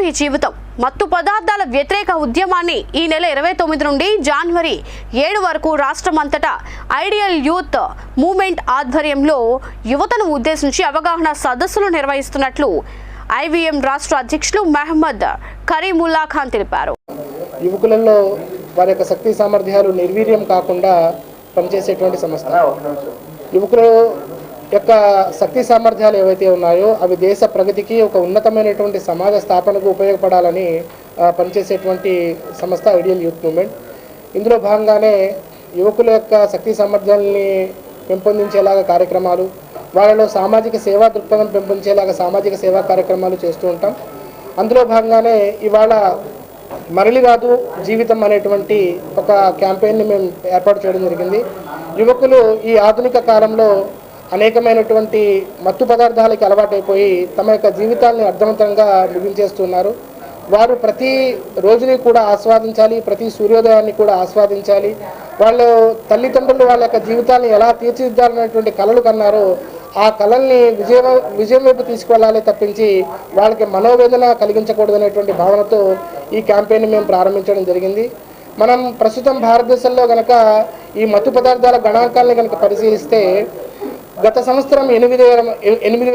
మీ జీవితం. మత్తు పదార్థాల వ్యతిరేక ఉద్యమాన్ని ఈ నెల ఇరవై తొమ్మిది నుండి జనవరి ఏడు వరకు రాష్ట్రమంతటా ఐడియల్ యూత్ మూవ్మెంట్ ఆధ్వర్యంలో యువతను ఉద్దేశించి అవగాహన సదస్సులు నిర్వహిస్తున్నట్లు ఐవీఎం రాష్ట్ర అధ్యక్షులు మహమ్మద్ కరీముల్లా ఖాన్ తెలిపారు. యువకులలో వారి యొక్క శక్తి సామర్థ్యాలు నిర్వీర్యం కాకుండా పనిచేసేటువంటి సంస్థ. యువకుల యొక్క శక్తి సామర్థ్యాలు ఏవైతే ఉన్నాయో అవి దేశ ప్రగతికి ఒక ఉన్నతమైనటువంటి సమాజ స్థాపనకు ఉపయోగపడాలని పనిచేసేటువంటి సంస్థ ఐడియల్ యూత్ మూమెంట్ ఇందులో భాగంగానే యువకుల యొక్క శక్తి సామర్థ్యాలని పెంపొందించేలాగా కార్యక్రమాలు వాళ్ళలో సామాజిక సేవా దృక్పథం పెంపొందించేలాగా సామాజిక సేవా కార్యక్రమాలు చేస్తూ ఉంటాం. అందులో భాగంగానే ఇవాళ మరలి రాదు జీవితం అనేటువంటి ఒక క్యాంపెయిన్ని మేము ఏర్పాటు చేయడం జరిగింది. యువకులు ఈ ఆధునిక కాలంలో అనేకమైనటువంటి మత్తు పదార్థాలకి అలవాటైపోయి తమ యొక్క జీవితాన్ని అర్థవంతంగా ముగించేస్తున్నారు. వారు ప్రతి రోజుని కూడా ఆస్వాదించాలి ప్రతి సూర్యోదయాన్ని కూడా ఆస్వాదించాలి. వాళ్ళు తల్లిదండ్రులు వాళ్ళ యొక్క జీవితాన్ని ఎలా తీర్చిదిద్దాలనేటువంటి కళలు కన్నారో ఆ కళల్ని విజయ విజయం వైపు తీసుకువెళ్ళాలి తప్పించి వాళ్ళకి మనోవేదన కలిగించకూడదనేటువంటి భావనతో ఈ క్యాంపెయిన్ మేము ప్రారంభించడం జరిగింది. మనం ప్రస్తుతం భారతదేశంలో గనక ఈ మత్తు పదార్థాల గణాంకాలని కనుక పరిశీలిస్తే గత సంవత్సరం ఎనిమిది ఎనిమిది